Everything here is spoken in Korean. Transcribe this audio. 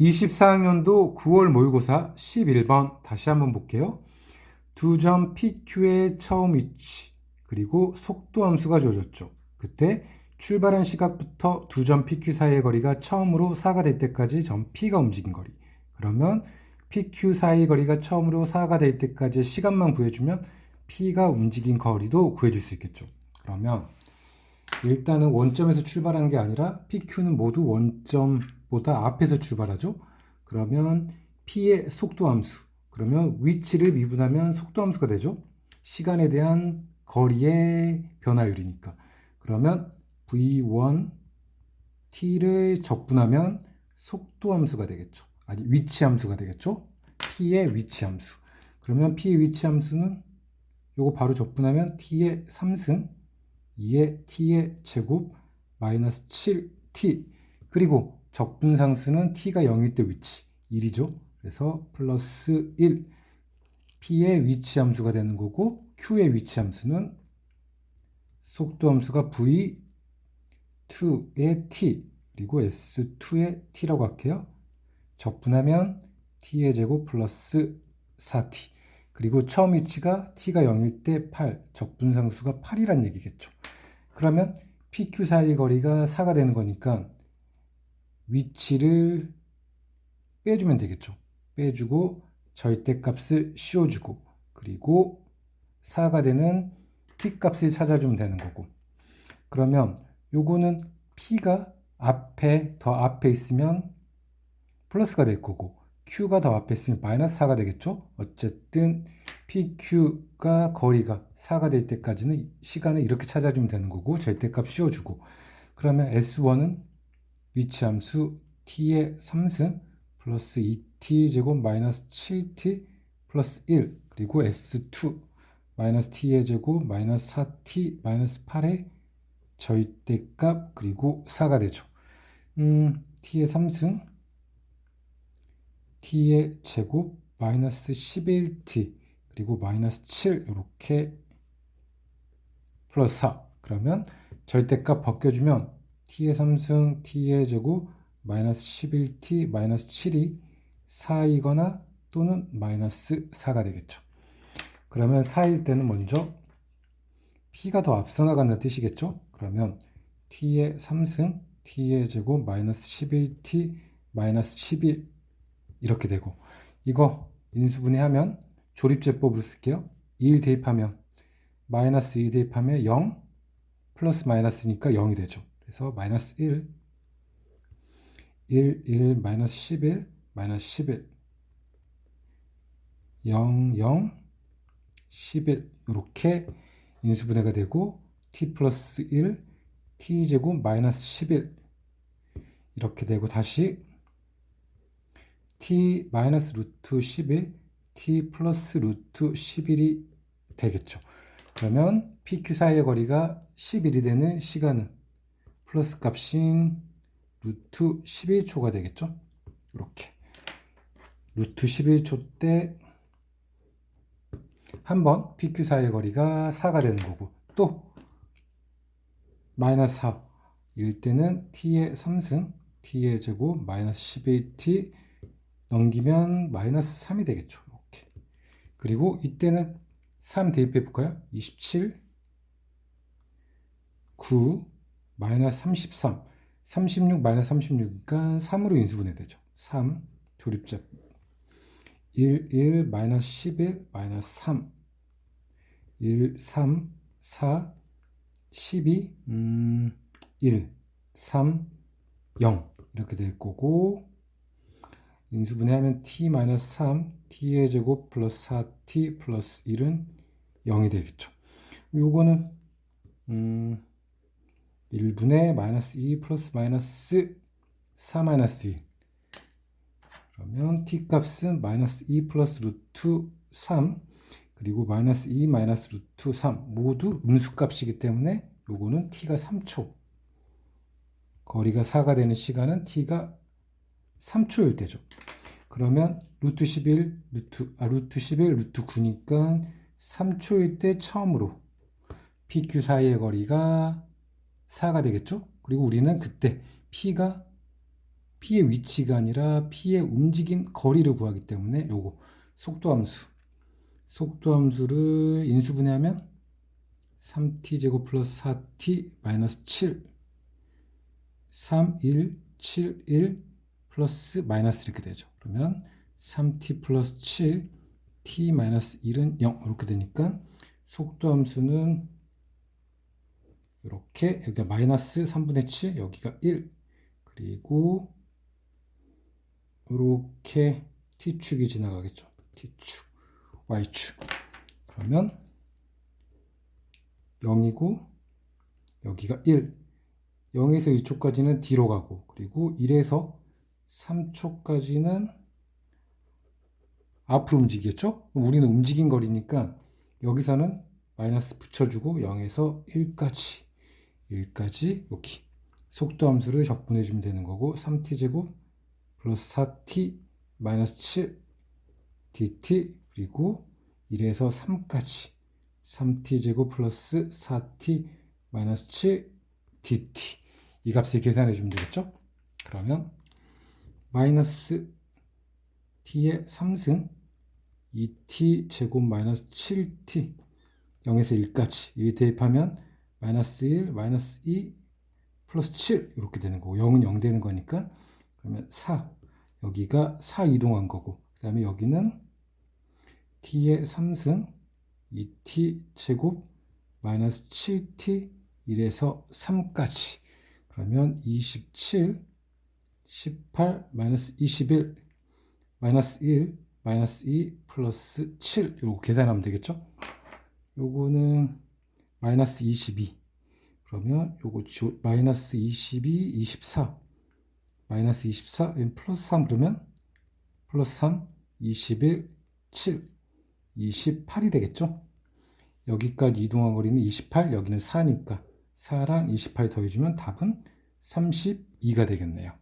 24학년도 9월 모의고사 11번 다시 한번 볼게요. 두 점 PQ의 처음 위치 그리고 속도 함수가 주어졌죠. 그때 출발한 시각부터 두 점 PQ 사이의 거리가 처음으로 4가 될 때까지 점 P가 움직인 거리. 그러면 PQ 사이의 거리가 처음으로 4가 될 때까지의 시간만 구해주면 P가 움직인 거리도 구해줄 수 있겠죠. 그러면 일단은 원점에서 출발한 게 아니라 PQ는 모두 원점보다 앞에서 출발하죠. 그러면 P의 속도 함수. 그러면 위치를 미분하면 속도 함수가 되죠. 시간에 대한 거리의 변화율이니까. 그러면 V1 T를 적분하면 속도 함수가 되겠죠. 아니 위치 함수가 되겠죠. P의 위치 함수. 그러면 P의 위치 함수는 요거 바로 적분하면 T의 3승 2의 t의 제곱 마이너스 7t 그리고 적분상수는 t가 0일 때 위치 1이죠. 그래서 플러스 1 p의 위치 함수가 되는 거고 q의 위치 함수는 속도 함수가 v2의 t 그리고 s2의 t라고 할게요. 적분하면 t의 제곱 플러스 4t 그리고 처음 위치가 t가 0일 때 8, 적분상수가 8이란 얘기겠죠. 그러면 PQ 사이 거리가 4가 되는 거니까 위치를 빼주면 되겠죠. 빼주고 절대값을 씌워주고 그리고 4가 되는 t 값을 찾아주면 되는 거고 그러면 요거는 p가 앞에 더 앞에 있으면 플러스가 될 거고 q가 더 앞에 있으면 마이너스 4가 되겠죠. 어쨌든 PQ가 거리가 4가 될 때까지는 시간을 이렇게 찾아주면 되는 거고 절대값 씌워주고 그러면 S1은 위치함수 t의 3승 플러스 2t 제곱 마이너스 7t 플러스 1 그리고 S2 마이너스 t의 제곱 마이너스 4t 마이너스 8의 절대값 그리고 4가 되죠. 음, t의 3승 t의 제곱 마이너스 11t 그리고 마이너스 7 이렇게 플러스 4 그러면 절대값 벗겨주면 t의 3승 t의 제곱 마이너스 11t 마이너스 7이 4이거나 또는 마이너스 4가 되겠죠. 그러면 4일 때는 먼저 p가 더 앞서 나간다는 뜻이겠죠. 그러면 t의 3승 t의 제곱 마이너스 11t 마이너스 11 이렇게 되고 이거 인수분해하면 조립제법으로 쓸게요. 2일 대입하면 마이너스 2 대입하면 0 플러스 마이너스니까 0이 되죠. 그래서 마이너스 1 1 1 마이너스 11 마이너스 11 0 0 11 이렇게 인수분해가 되고 t 플러스 1 t 제곱 마이너스 11 이렇게 되고 다시 t 마이너스 루트 11 t 플러스 루트 11이 되겠죠. 그러면 PQ 사이의 거리가 11이 되는 시간은 플러스 값인 루트 11초가 되겠죠. 이렇게 루트 11초 때 한 번 PQ 사이의 거리가 4가 되는 거고 또 마이너스 4 일 때는 t의 3승 t의 제곱 마이너스 11t 넘기면 마이너스 3이 되겠죠. 이렇게. 그리고 이때는 3 대입해 볼까요? 27, 9, 마이너스 33, 36, 마이너스 36이니까 3으로 인수분해 되죠. 3, 조립제 1, 1, 마이너스 11, 마이너스 3, 1, 3, 4, 12, 음, 1, 3, 0 이렇게 될 거고 인수분해하면 t-3 t의 제곱 플러스 4t 플러스 1은 0이 되겠죠. 요거는 음, 1분의 마이너스 2 플러스 마이너스 4 마이너스 1 그러면 t 값은 마이너스 2 플러스 루트 3 그리고 마이너스 2 마이너스 루트 3 모두 음수값이기 때문에 요거는 t가 3초. 거리가 4가 되는 시간은 t가 3초일 때죠. 그러면 루트 11, 루트, 아, 루트 11, 루트 9니까 3초일 때 처음으로 PQ 사이의 거리가 4가 되겠죠? 그리고 우리는 그때 P가 P의 위치가 아니라 P의 움직인 거리를 구하기 때문에 요거 속도함수 속도함수를 인수분해하면 3t 제곱 플러스 4t 마이너스 7 3, 1, 7, 1 플러스 마이너스 이렇게 되죠. 그러면 3t 플러스 7 t 마이너스 1은 0 이렇게 되니까 속도 함수는 이렇게 여기가 마이너스 3분의 7 여기가 1 그리고 이렇게 t축이 지나가겠죠. t축 y축 그러면 0이고 여기가 1 0에서 2초까지는 뒤로 가고 그리고 1에서 3초까지는 앞으로 움직이겠죠? 우리는 움직인 거리니까 여기서는 마이너스 붙여주고 0에서 1까지 1까지 여기 속도 함수를 적분해 주면 되는 거고 3t제곱 플러스 4t 마이너스 7 dt 그리고 1에서 3까지 3t제곱 플러스 4t 마이너스 7 dt 이 값을 계산해 주면 되겠죠? 그러면 마이너스 t의 3승 2t 제곱 마이너스 7t 0에서 1까지 이 대입하면 마이너스 1 마이너스 2 플러스 7 이렇게 되는 거고 0은 0 되는 거니까 그러면 4 여기가 4 이동한 거고 그 다음에 여기는 t의 3승 2t 제곱 마이너스 7t 1에서 3까지. 그러면 27 18 마이너스 21 마이너스 1 마이너스 2 플러스 7 이거 계산하면 되겠죠? 요거는 마이너스 22 그러면 요거 주- 마이너스 22 24 마이너스 24 플러스 3 그러면 플러스 3 21 7 28이 되겠죠? 여기까지 이동한 거리는 28 여기는 4니까 4랑 28 더해주면 답은 32가 되겠네요